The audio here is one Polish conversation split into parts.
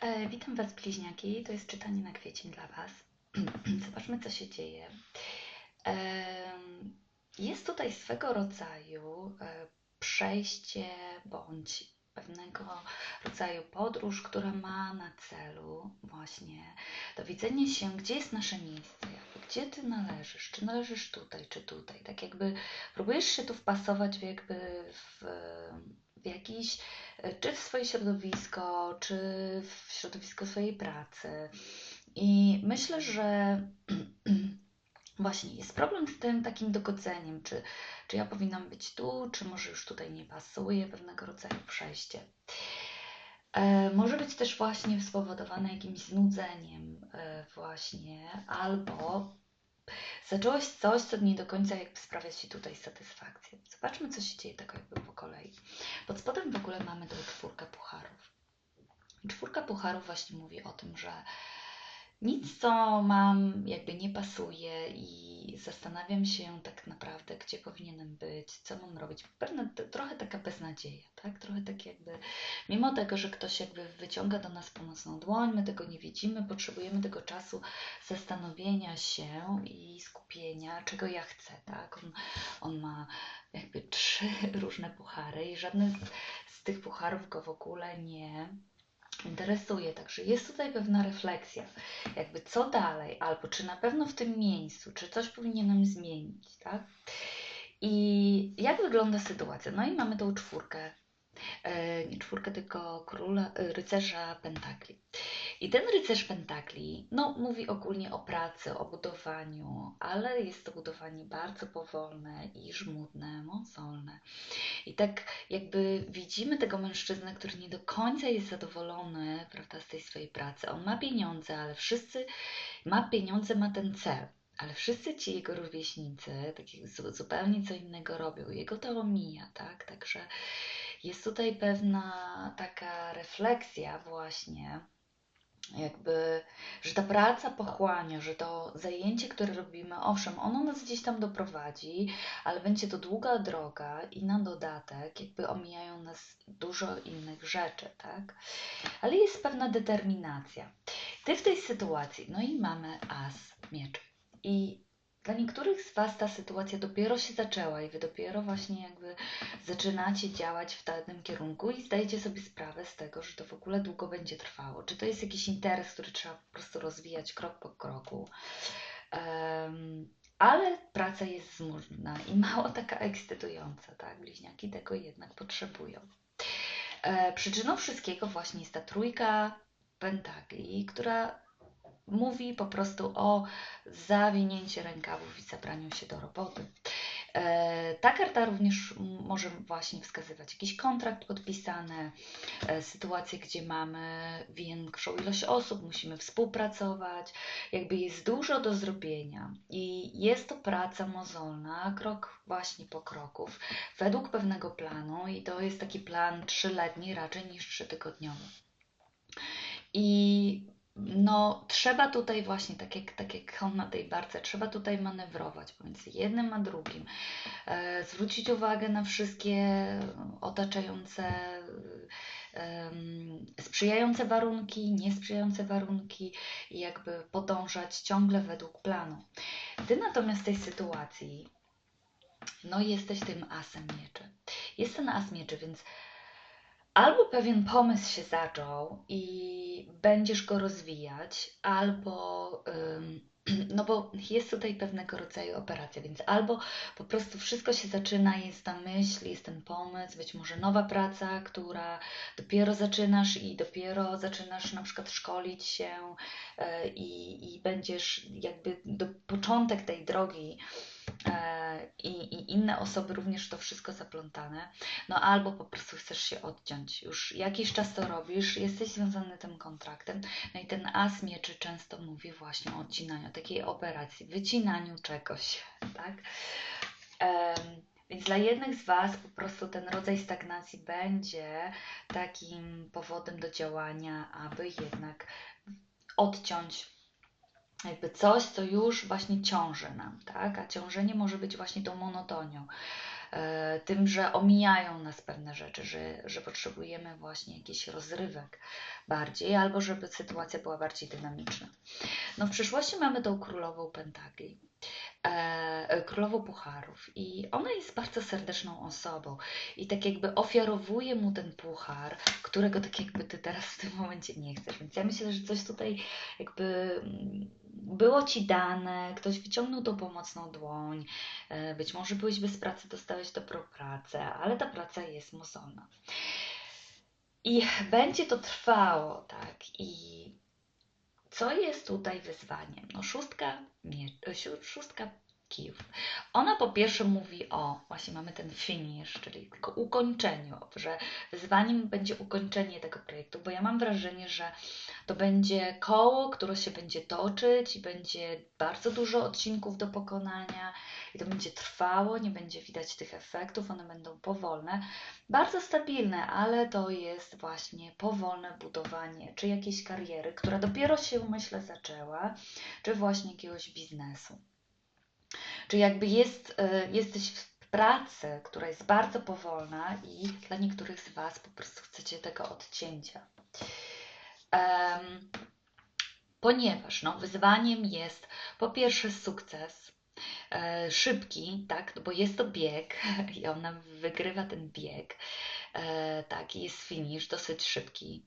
E, witam Was, bliźniaki. To jest czytanie na kwiecień dla Was. Zobaczmy, co się dzieje. Jest tutaj swego rodzaju e, przejście bądź pewnego rodzaju podróż, która ma na celu właśnie dowiedzenie się, gdzie jest nasze miejsce, gdzie Ty należysz, czy należysz tutaj, czy tutaj. Tak jakby próbujesz się tu wpasować w jakby w w jakiś, czy w swoje środowisko, czy w środowisko swojej pracy. I myślę, że właśnie jest problem z tym takim dogodzeniem, czy, czy ja powinnam być tu, czy może już tutaj nie pasuje, pewnego rodzaju przejście. E, może być też właśnie spowodowane jakimś znudzeniem, e, właśnie, albo zacząłeś coś, co nie do końca jakby sprawia Ci tutaj satysfakcję. Zobaczmy, co się dzieje tak jakby po kolei. Pod spodem w ogóle mamy tą czwórkę pucharów. Czwórka pucharów właśnie mówi o tym, że nic, co mam, jakby nie pasuje i zastanawiam się tak naprawdę, gdzie powinienem być, co mam robić. Pewne, trochę taka beznadzieja, tak? Trochę tak jakby, mimo tego, że ktoś jakby wyciąga do nas pomocną dłoń, my tego nie widzimy, potrzebujemy tego czasu zastanowienia się i skupienia, czego ja chcę, tak? On, on ma jakby trzy różne puchary i żadne z, z tych pucharów go w ogóle nie interesuje. Także jest tutaj pewna refleksja, jakby co dalej, albo czy na pewno w tym miejscu, czy coś powinienem zmienić, tak? I jak wygląda sytuacja? No i mamy tą czwórkę nie czwórkę, tylko króla, e, rycerza pentakli. I ten rycerz pentakli, no, mówi ogólnie o pracy, o budowaniu, ale jest to budowanie bardzo powolne i żmudne, mozolne. I tak jakby widzimy tego mężczyznę, który nie do końca jest zadowolony, prawda, z tej swojej pracy. On ma pieniądze, ale wszyscy, ma pieniądze, ma ten cel ale wszyscy ci jego rówieśnicy tak zupełnie co innego robią. Jego to omija, tak? Także jest tutaj pewna taka refleksja właśnie, jakby, że ta praca pochłania, że to zajęcie, które robimy, owszem, ono nas gdzieś tam doprowadzi, ale będzie to długa droga i na dodatek jakby omijają nas dużo innych rzeczy, tak? Ale jest pewna determinacja. Ty w tej sytuacji, no i mamy as mieczy. I dla niektórych z Was ta sytuacja dopiero się zaczęła i Wy dopiero właśnie jakby zaczynacie działać w danym kierunku i zdajecie sobie sprawę z tego, że to w ogóle długo będzie trwało. Czy to jest jakiś interes, który trzeba po prostu rozwijać krok po kroku. Um, ale praca jest zmurna i mało taka ekscytująca, tak? Bliźniaki tego jednak potrzebują. E, przyczyną wszystkiego właśnie jest ta trójka pentakli, która mówi po prostu o zawinięciu rękawów i zabraniu się do roboty. E, ta karta również może właśnie wskazywać jakiś kontrakt podpisany, e, sytuację, gdzie mamy większą ilość osób, musimy współpracować, jakby jest dużo do zrobienia i jest to praca mozolna, krok właśnie po kroków, według pewnego planu i to jest taki plan trzyletni raczej niż trzytygodniowy. I no, trzeba tutaj właśnie, tak jak, tak jak on na tej barce, trzeba tutaj manewrować pomiędzy jednym a drugim. E, zwrócić uwagę na wszystkie otaczające, e, sprzyjające warunki, niesprzyjające warunki i jakby podążać ciągle według planu. Ty natomiast w tej sytuacji, no jesteś tym asem mieczy. Jest ten as mieczy, więc albo pewien pomysł się zaczął i będziesz go rozwijać, albo. no bo jest tutaj pewnego rodzaju operacja, więc albo po prostu wszystko się zaczyna, jest ta myśl, jest ten pomysł, być może nowa praca, która dopiero zaczynasz i dopiero zaczynasz na przykład szkolić się e, i, i będziesz jakby do początek tej drogi i, i inne osoby również to wszystko zaplątane, no albo po prostu chcesz się odciąć. Już jakiś czas to robisz, jesteś związany tym kontraktem, no i ten as mieczy często mówi właśnie o odcinaniu, takiej operacji, wycinaniu czegoś, tak? Um, więc dla jednych z Was po prostu ten rodzaj stagnacji będzie takim powodem do działania, aby jednak odciąć jakby coś, co już właśnie ciąży nam, tak? A ciążenie może być właśnie tą monotonią. E, tym, że omijają nas pewne rzeczy, że, że potrzebujemy właśnie jakichś rozrywek bardziej, albo żeby sytuacja była bardziej dynamiczna. No w przyszłości mamy tą królową pentakli. E, królową pucharów i ona jest bardzo serdeczną osobą i tak jakby ofiarowuje mu ten puchar, którego tak jakby ty teraz w tym momencie nie chcesz. Więc ja myślę, że coś tutaj jakby mm, było ci dane, ktoś wyciągnął tą pomocną dłoń, e, być może byłeś bez pracy, dostałeś dobrą pracę, ale ta praca jest mozolna. I będzie to trwało, tak, i co jest tutaj wyzwaniem? No szóstka, nie, szóstka kijów. Ona po pierwsze mówi o, właśnie mamy ten finish, czyli ukończeniu, że wyzwaniem będzie ukończenie tego projektu, bo ja mam wrażenie, że to będzie koło, które się będzie toczyć i będzie bardzo dużo odcinków do pokonania i to będzie trwało, nie będzie widać tych efektów, one będą powolne, bardzo stabilne, ale to jest właśnie powolne budowanie czy jakiejś kariery, która dopiero się, myślę, zaczęła, czy właśnie jakiegoś biznesu. Czy jakby jest, e, jesteś w pracy, która jest bardzo powolna i dla niektórych z Was po prostu chcecie tego odcięcia. Um, ponieważ no, wyzwaniem jest po pierwsze sukces, e, szybki, tak, bo jest to bieg i ona wygrywa ten bieg, e, tak, i jest finish dosyć szybki.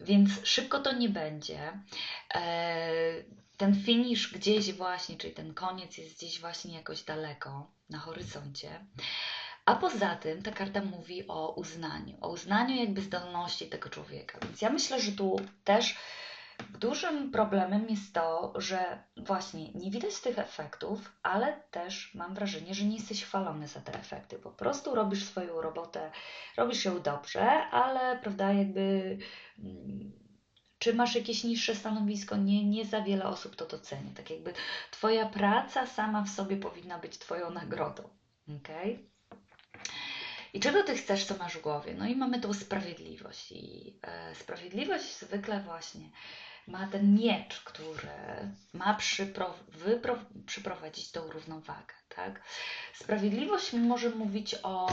Więc szybko to nie będzie. E, ten finish gdzieś właśnie, czyli ten koniec jest gdzieś właśnie jakoś daleko na horyzoncie. A poza tym ta karta mówi o uznaniu, o uznaniu jakby zdolności tego człowieka. Więc ja myślę, że tu też dużym problemem jest to, że właśnie nie widać tych efektów, ale też mam wrażenie, że nie jesteś chwalony za te efekty. Po prostu robisz swoją robotę, robisz ją dobrze, ale prawda, jakby mm, czy masz jakieś niższe stanowisko, nie, nie za wiele osób to docenia. Tak jakby Twoja praca sama w sobie powinna być Twoją nagrodą. Okay? I czego Ty chcesz, co masz w głowie? No i mamy tą sprawiedliwość. I e, sprawiedliwość zwykle właśnie ma ten miecz, który ma przypro, wypro, przyprowadzić tą równowagę. Tak? Sprawiedliwość może mówić o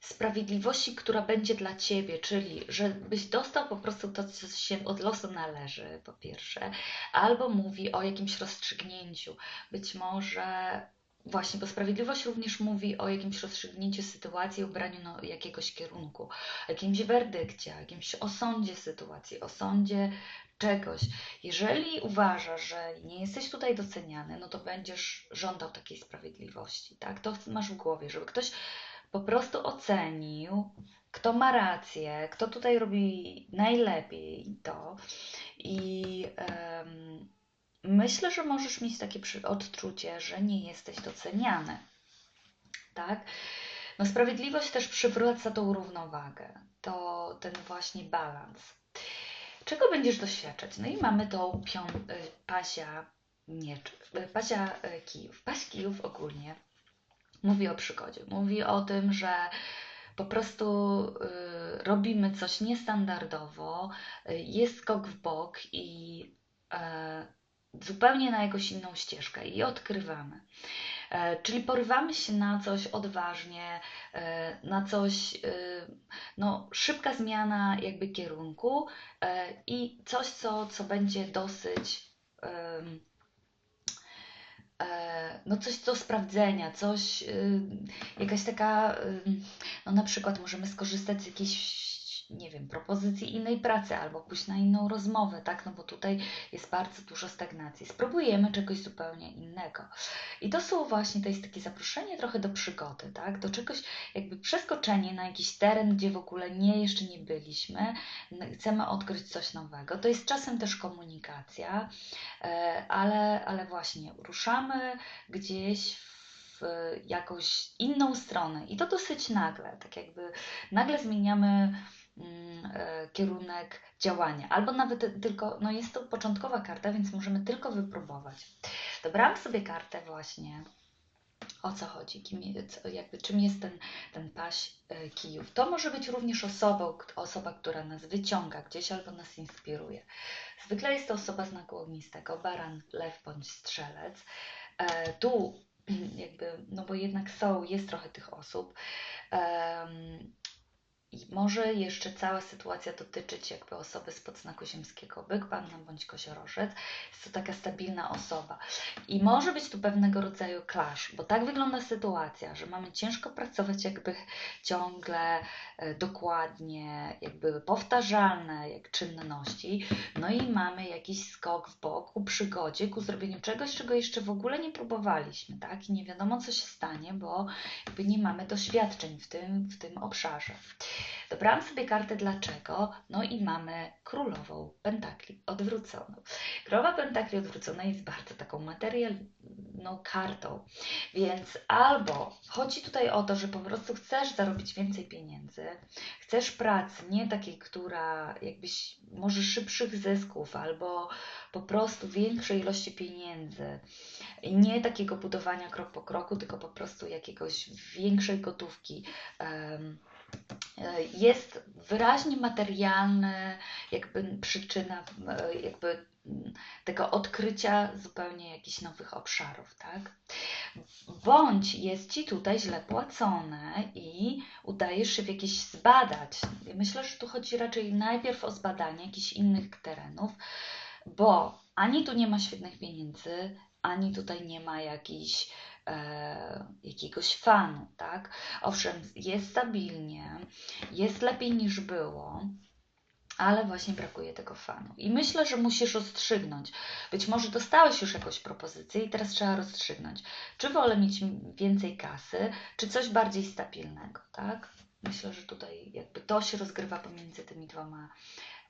sprawiedliwości, która będzie dla Ciebie, czyli żebyś dostał po prostu to, co się od losu należy, po pierwsze, albo mówi o jakimś rozstrzygnięciu. Być może Właśnie, bo sprawiedliwość również mówi o jakimś rozstrzygnięciu sytuacji, ubraniu no, jakiegoś kierunku, jakimś werdykcie, jakimś osądzie sytuacji, osądzie czegoś. Jeżeli uważasz, że nie jesteś tutaj doceniany, no to będziesz żądał takiej sprawiedliwości, tak? To masz w głowie, żeby ktoś po prostu ocenił, kto ma rację, kto tutaj robi najlepiej to. I um, myślę, że możesz mieć takie odczucie, że nie jesteś doceniany. Tak? No, sprawiedliwość też przywraca tą równowagę, to ten właśnie balans. Czego będziesz doświadczać? No i mamy tą pią, y, pasia miecz, y, pasia y, kijów. Paś kijów ogólnie mówi o przygodzie. Mówi o tym, że po prostu y, robimy coś niestandardowo, y, jest skok w bok i y, zupełnie na jakąś inną ścieżkę i odkrywamy. E, czyli porywamy się na coś odważnie, e, na coś, no, szybka zmiana jakby kierunku i coś, co, co będzie dosyć E, no coś do sprawdzenia, coś, y, jakaś taka, y, no na przykład możemy skorzystać z jakiejś nie wiem, propozycji innej pracy albo pójść na inną rozmowę, tak? No bo tutaj jest bardzo dużo stagnacji. Spróbujemy czegoś zupełnie innego. I to są właśnie, to jest takie zaproszenie trochę do przygody, tak? Do czegoś, jakby przeskoczenie na jakiś teren, gdzie w ogóle nie, jeszcze nie byliśmy. Chcemy odkryć coś nowego. To jest czasem też komunikacja, e, ale, ale właśnie ruszamy gdzieś w jakąś inną stronę i to dosyć nagle, tak jakby nagle zmieniamy kierunek działania, albo nawet tylko, no jest to początkowa karta, więc możemy tylko wypróbować. Dobrałam sobie kartę właśnie o co chodzi, kim, jakby, czym jest ten, ten paś e, kijów. To może być również osobą, osoba, która nas wyciąga gdzieś albo nas inspiruje. Zwykle jest to osoba znaku ognistego, baran, lew bądź strzelec. E, tu jakby, no bo jednak są, jest trochę tych osób. Um, i może jeszcze cała sytuacja dotyczyć jakby osoby z podznaku ziemskiego, byk, panna bądź koziorożec. Jest to taka stabilna osoba. I może być tu pewnego rodzaju clash, bo tak wygląda sytuacja, że mamy ciężko pracować jakby ciągle, e, dokładnie, jakby powtarzalne jak czynności, no i mamy jakiś skok w bok ku przygodzie, ku zrobieniu czegoś, czego jeszcze w ogóle nie próbowaliśmy, tak? I nie wiadomo, co się stanie, bo jakby nie mamy doświadczeń w tym, w tym obszarze. Dobrałam sobie kartę dlaczego, no i mamy królową pentakli odwróconą. Królowa pentakli odwrócona jest bardzo taką materialną kartą, więc albo chodzi tutaj o to, że po prostu chcesz zarobić więcej pieniędzy, chcesz pracy, nie takiej, która jakbyś może szybszych zysków, albo po prostu większej ilości pieniędzy, nie takiego budowania krok po kroku, tylko po prostu jakiegoś większej gotówki. Jest wyraźnie materialna jakby przyczyna e, jakby tego odkrycia zupełnie jakichś nowych obszarów, tak? Bądź jest Ci tutaj źle płacone i udajesz się w jakieś zbadać. Myślę, że tu chodzi raczej najpierw o zbadanie jakichś innych terenów, bo ani tu nie ma świetnych pieniędzy, ani tutaj nie ma jakichś e, jakiegoś fanu, tak? Owszem, jest stabilnie, jest lepiej niż było, ale właśnie brakuje tego fanu. I myślę, że musisz rozstrzygnąć. Być może dostałeś już jakąś propozycję i teraz trzeba rozstrzygnąć, czy wolę mieć więcej kasy, czy coś bardziej stabilnego, tak? Myślę, że tutaj jakby to się rozgrywa pomiędzy tymi dwoma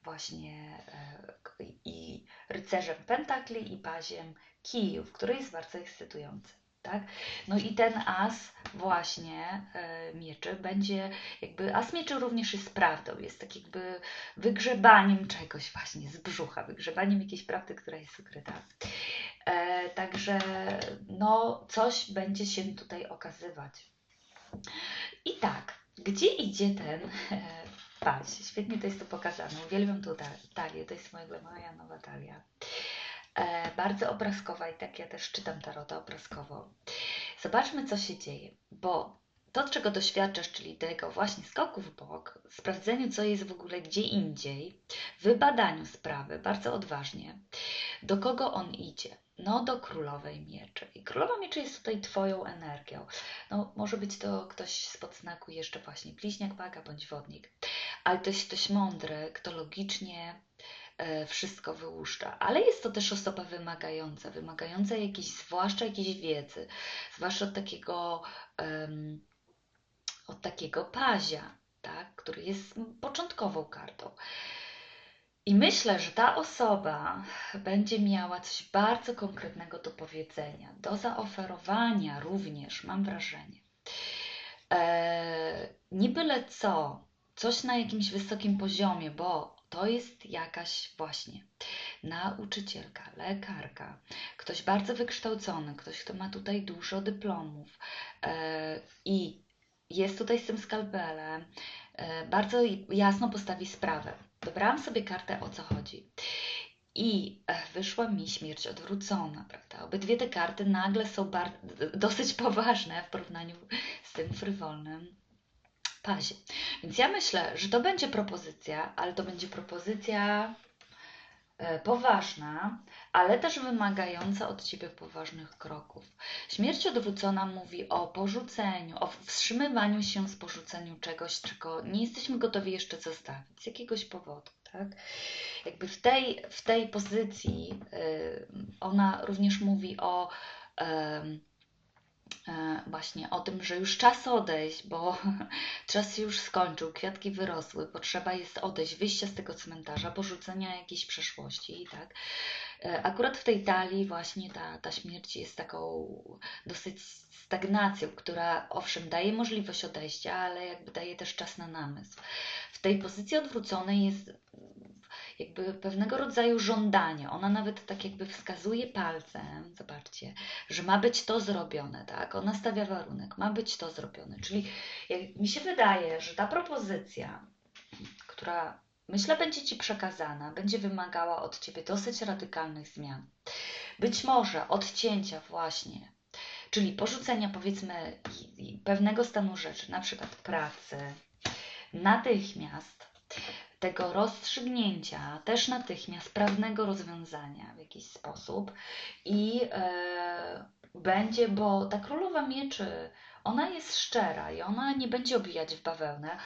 właśnie e, i rycerzem pentakli i paziem kijów, który jest bardzo ekscytujący. Tak? No i ten as właśnie e, mieczy będzie jakby, as mieczy również jest prawdą, jest tak jakby wygrzebaniem czegoś właśnie z brzucha, wygrzebaniem jakiejś prawdy, która jest ukryta. E, także no coś będzie się tutaj okazywać. I tak, gdzie idzie ten e, paź? Świetnie to jest tu pokazane. Uwielbiam tu talię, to jest moja, moja nowa talia bardzo obrazkowa i tak ja też czytam tarota obrazkowo. Zobaczmy, co się dzieje, bo to, czego doświadczasz, czyli tego właśnie skoku w bok, sprawdzeniu, co jest w ogóle gdzie indziej, wybadaniu sprawy bardzo odważnie, do kogo on idzie. No, do królowej mieczy. I królowa mieczy jest tutaj Twoją energią. No, może być to ktoś z podznaku jeszcze właśnie bliźniak, waga bądź wodnik. Ale to jest ktoś mądry, kto logicznie E, wszystko wyłuszcza, ale jest to też osoba wymagająca, wymagająca jakiejś, zwłaszcza jakiejś wiedzy, zwłaszcza od takiego, um, od takiego pazia, tak, który jest początkową kartą. I myślę, że ta osoba będzie miała coś bardzo konkretnego do powiedzenia, do zaoferowania również, mam wrażenie. Nie byle co, coś na jakimś wysokim poziomie, bo to jest jakaś właśnie nauczycielka, lekarka, ktoś bardzo wykształcony, ktoś, kto ma tutaj dużo dyplomów yy, i jest tutaj z tym skalpelem, yy, bardzo jasno postawi sprawę. Dobrałam sobie kartę, o co chodzi. I e, wyszła mi śmierć odwrócona, prawda? Obydwie te karty nagle są dosyć poważne w porównaniu z tym frywolnym pazie. Więc ja myślę, że to będzie propozycja, ale to będzie propozycja e, poważna, ale też wymagająca od Ciebie poważnych kroków. Śmierć odwrócona mówi o porzuceniu, o wstrzymywaniu się z porzuceniu czegoś, czego nie jesteśmy gotowi jeszcze zostawić z jakiegoś powodu. Tak? Jakby w tej, w tej pozycji yy, ona również mówi o yy, właśnie o tym, że już czas odejść, bo czas się już skończył, kwiatki wyrosły, potrzeba jest odejść, wyjścia z tego cmentarza, porzucenia jakiejś przeszłości, tak? E, akurat w tej talii właśnie ta, ta śmierć jest taką dosyć stagnacją, która owszem daje możliwość odejścia, ale jakby daje też czas na namysł. W tej pozycji odwróconej jest jakby pewnego rodzaju żądanie. Ona nawet tak jakby wskazuje palcem, zobaczcie, że ma być to zrobione, tak? Ona stawia warunek, ma być to zrobione. Czyli mi się wydaje, że ta propozycja, która myślę będzie Ci przekazana, będzie wymagała od Ciebie dosyć radykalnych zmian. Być może odcięcia właśnie czyli porzucenia powiedzmy pewnego stanu rzeczy, na przykład pracy, natychmiast tego rozstrzygnięcia, też natychmiast prawnego rozwiązania w jakiś sposób i e, będzie, bo ta królowa mieczy, ona jest szczera i ona nie będzie obijać w bawełnę,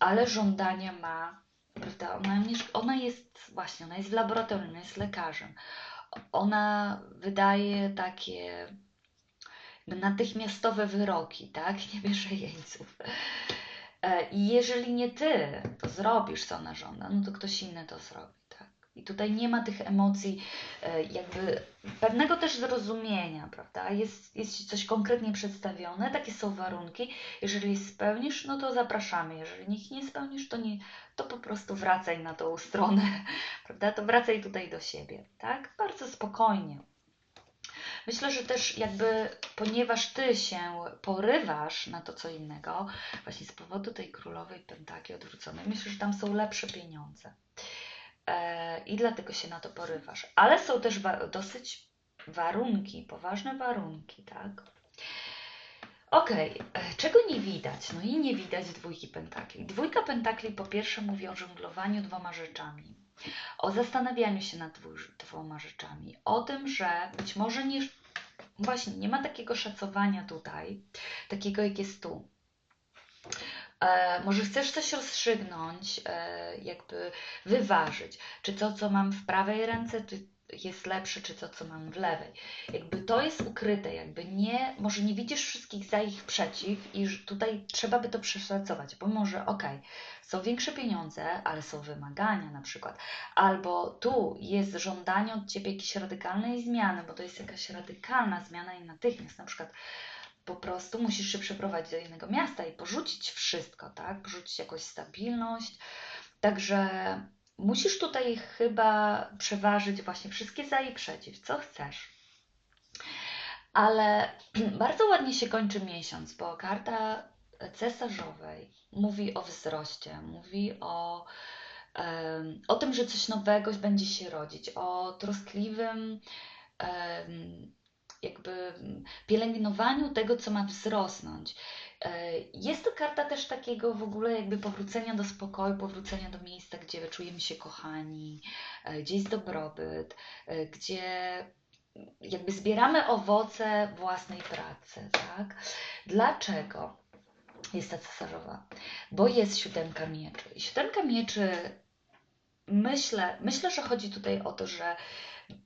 ale żądania ma, prawda? Ona, ona jest właśnie, ona jest w laboratorium, jest lekarzem. Ona wydaje takie natychmiastowe wyroki, tak? Nie bierze jeńców. E, I jeżeli nie ty to zrobisz, co ona żąda, no to ktoś inny to zrobi. Tak? I tutaj nie ma tych emocji, e, jakby pewnego też zrozumienia, prawda? Jest, jest coś konkretnie przedstawione, takie są warunki. Jeżeli spełnisz, no to zapraszamy. Jeżeli ich nie spełnisz, to, nie, to po prostu wracaj na tą stronę, prawda? To wracaj tutaj do siebie, tak? Bardzo spokojnie. Myślę, że też jakby, ponieważ ty się porywasz na to co innego, właśnie z powodu tej królowej pentaki odwróconej, myślę, że tam są lepsze pieniądze. E, I dlatego się na to porywasz. Ale są też dosyć warunki, poważne warunki, tak? Okej, okay. E, czego nie widać? No i nie widać dwójki pentakli. Dwójka pentakli po pierwsze mówi o żonglowaniu dwoma rzeczami o zastanawianiu się nad dwoma rzeczami, o tym, że być może nie, właśnie nie ma takiego szacowania tutaj, takiego jak jest tu. E, może chcesz coś rozstrzygnąć, e, jakby wyważyć, czy to, co mam w prawej ręce, czy jest lepsze, czy to, co mam w lewej. Jakby to jest ukryte, jakby nie, może nie widzisz wszystkich za ich przeciw i tutaj trzeba by to przeszacować, bo może, okej, okay, są większe pieniądze, ale są wymagania na przykład, albo tu jest żądanie od Ciebie jakiejś radykalnej zmiany, bo to jest jakaś radykalna zmiana i natychmiast, na przykład po prostu musisz się przeprowadzić do innego miasta i porzucić wszystko, tak? Porzucić jakąś stabilność. Także musisz tutaj chyba przeważyć właśnie wszystkie za i przeciw, co chcesz. Ale bardzo ładnie się kończy miesiąc, bo karta cesarzowej mówi o wzroście, mówi o, o tym, że coś nowego będzie się rodzić, o troskliwym jakby pielęgnowaniu tego, co ma wzrosnąć. E, jest to karta też takiego w ogóle jakby powrócenia do spokoju, powrócenia do miejsca, gdzie czujemy się kochani, e, gdzie jest dobrobyt, e, gdzie jakby zbieramy owoce własnej pracy, tak? Dlaczego jest ta cesarzowa? Bo jest siódemka mieczy. I siódemka mieczy, myślę, myślę, że chodzi tutaj o to, że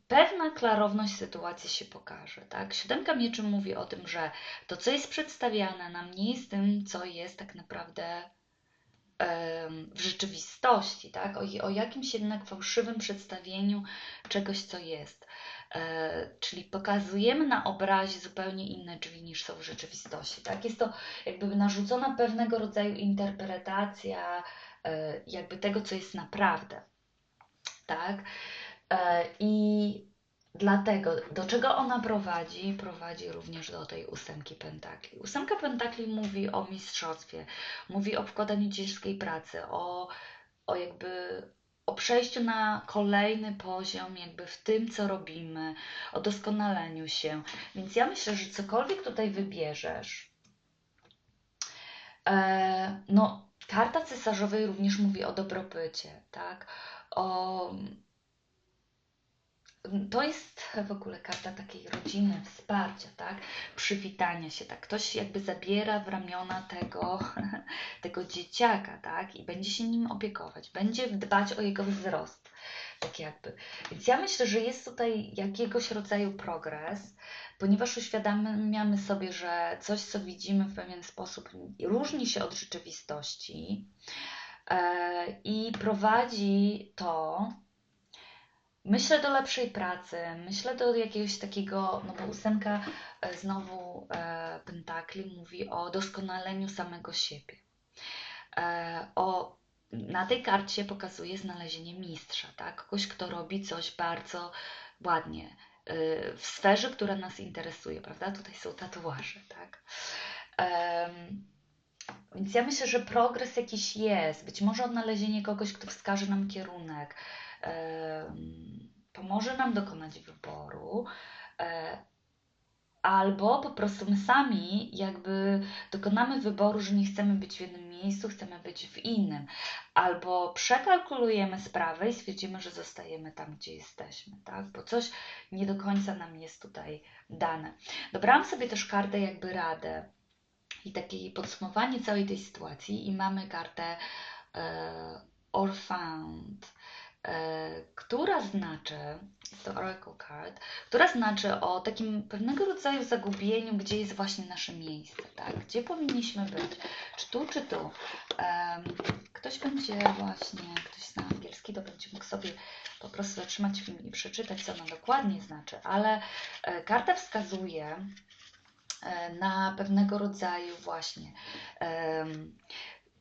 pewna klarowność sytuacji się pokaże. Tak? Siódemka mieczy mówi o tym, że to, co jest przedstawiane nam, nie jest tym, co jest tak naprawdę w rzeczywistości, tak? O, o jakimś jednak fałszywym przedstawieniu czegoś, co jest. E, czyli pokazujemy na obrazie zupełnie inne drzwi niż są w rzeczywistości. Tak? Jest to jakby narzucona pewnego rodzaju interpretacja e, jakby tego, co jest naprawdę. Tak? E, I dlatego, do czego ona prowadzi? Prowadzi również do tej ósemki pentakli. Ósemka pentakli mówi o mistrzostwie, mówi o wkładaniu ciężkiej pracy, o, o jakby o przejściu na kolejny poziom, jakby w tym, co robimy, o doskonaleniu się. Więc ja myślę, że cokolwiek tutaj wybierzesz, e, no, karta cesarzowej również mówi o dobrobycie, tak? O to jest w ogóle karta takiej rodziny, wsparcia, tak? Przywitania się, tak? Ktoś jakby zabiera w ramiona tego, tego dzieciaka, tak? I będzie się nim opiekować, będzie dbać o jego wzrost, tak jakby. Więc ja myślę, że jest tutaj jakiegoś rodzaju progres, ponieważ uświadamiamy sobie, że coś, co widzimy w pewien sposób, różni się od rzeczywistości e, i prowadzi to Myślę do lepszej pracy, myślę do jakiegoś takiego, no bo ósemka e, znowu e, pentakli mówi o doskonaleniu samego siebie. E, o, na tej karcie pokazuje znalezienie mistrza, tak? Kogoś, kto robi coś bardzo ładnie e, w sferze, która nas interesuje, prawda? Tutaj są tatuaże, tak? więc ja myślę, że progres jakiś jest, być może odnalezienie kogoś, kto wskaże nam kierunek, pomoże nam dokonać wyboru, e, albo po prostu my sami jakby dokonamy wyboru, że nie chcemy być w jednym miejscu, chcemy być w innym, albo przekalkulujemy sprawę i stwierdzimy, że zostajemy tam, gdzie jesteśmy, tak? Bo coś nie do końca nam jest tutaj dane. Dobrałam sobie też kartę jakby radę i takie podsumowanie całej tej sytuacji i mamy kartę e, która znaczy, jest to Oracle Card, która znaczy o takim pewnego rodzaju zagubieniu, gdzie jest właśnie nasze miejsce, tak? Gdzie powinniśmy być? Czy tu, czy tu? E, ktoś będzie właśnie, ktoś zna angielski, to będzie mógł sobie po prostu zatrzymać film i przeczytać, co ona dokładnie znaczy, ale e, karta wskazuje, E, na pewnego rodzaju właśnie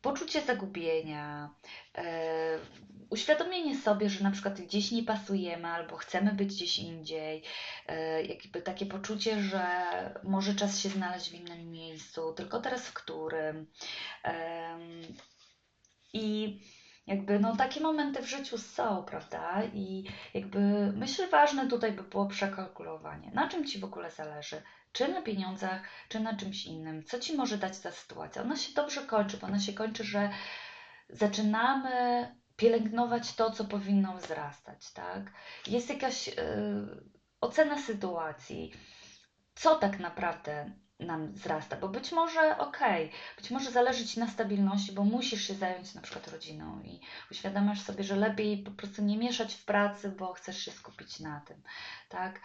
poczucie zagubienia, e, uświadomienie sobie, że na przykład gdzieś nie pasujemy albo chcemy być gdzieś indziej, e, jakby takie poczucie, że może czas się znaleźć w innym miejscu, tylko teraz w którym. I jakby no takie momenty w życiu są, prawda? I jakby myślę, ważne tutaj by było przekalkulowanie. Na czym Ci w ogóle zależy? Czy na pieniądzach, czy na czymś innym? Co Ci może dać ta sytuacja? Ona się dobrze kończy, bo ona się kończy, że zaczynamy pielęgnować to, co powinno wzrastać, tak? Jest jakaś yy, ocena sytuacji, co tak naprawdę nam wzrasta, bo być może okej, okay, być może zależy Ci na stabilności, bo musisz się zająć na przykład rodziną i uświadamiasz sobie, że lepiej po prostu nie mieszać w pracy, bo chcesz się skupić na tym, tak?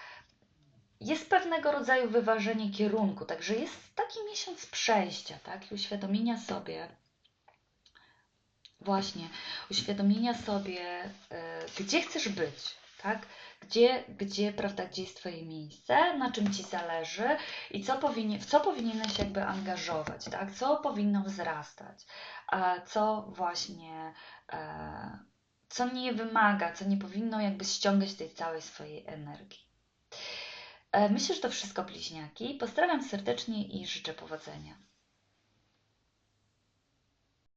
Jest pewnego rodzaju wyważenie kierunku, także jest taki miesiąc przejścia, tak? I uświadomienia sobie, właśnie, uświadomienia sobie, yy, gdzie chcesz być, tak? Gdzie, gdzie, prawda, gdzie jest Twoje miejsce, na czym Ci zależy i co powinien, w co powinieneś jakby angażować, tak? Co powinno wzrastać, a co właśnie, e, co nie wymaga, co nie powinno jakby ściągać tej całej swojej energii. E, myślę, że to wszystko bliźniaki. Pozdrawiam serdecznie i życzę powodzenia.